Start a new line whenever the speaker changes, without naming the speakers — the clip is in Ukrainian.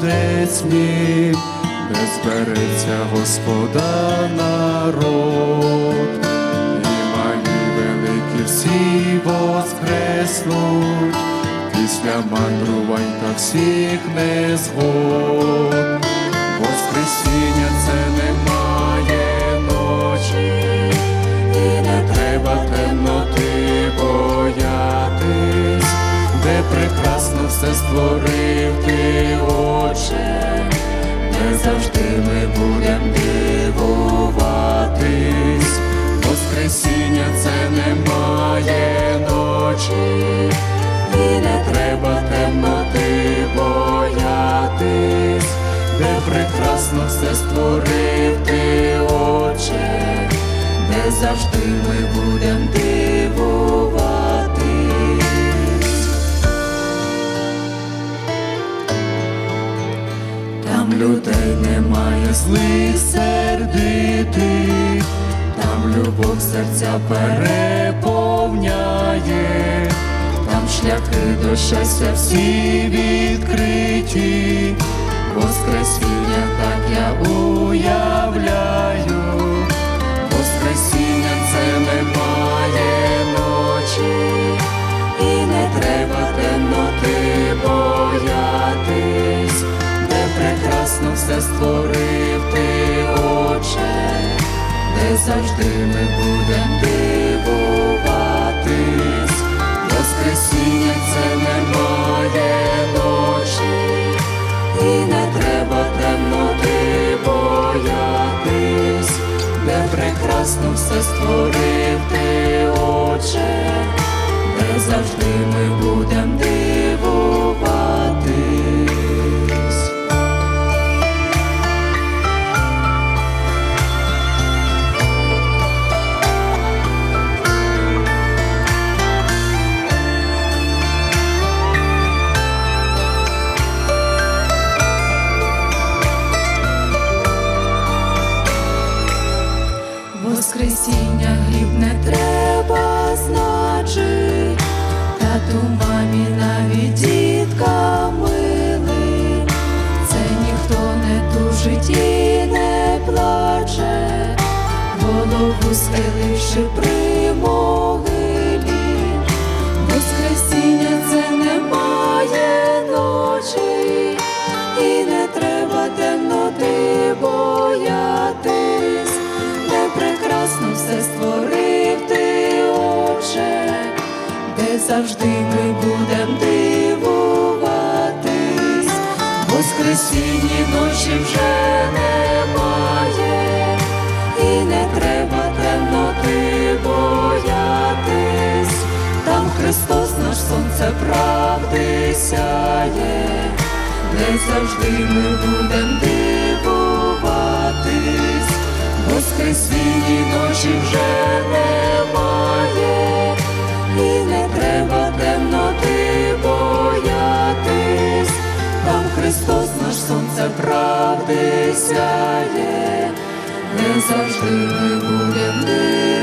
молодець мій, де збереться Господа народ, і малі великі всі воскреснуть, після мандрувань та всіх незгод. Воскресіння це немає ночі, і не треба темноти боятись, де прекрасно все створив ти, завжди ми будем дивуватись, Воскресіння це немає ночі, і не треба темноти боятись, де прекрасно все створив ти, Отче, де завжди ми будем дивуватись. Немає злих сердитих, там любов серця переповняє, там шляхи до щастя всі відкриті, Воскресіння так я уявляю, все створив ти, Отче, де завжди ми будем дивуватись, Воскресіння це немає ночі, і не треба темноти боятись, де прекрасно все створив ти, Отче, де завжди ми будем
Воскресіння гріб не треба значить, тату мамі навіть дітка мили, це ніхто не тужить і не плаче, голову схиливши при завжди ми будем дивуватись, Воскресінні ночі вже немає, і не треба темноти боятись, там Христос наш сонце правди сяє, де завжди ми будем дивуватись, Воскресінні ночі вже Христос наш сонце правди сяє, не завжди ми будем дивуватись.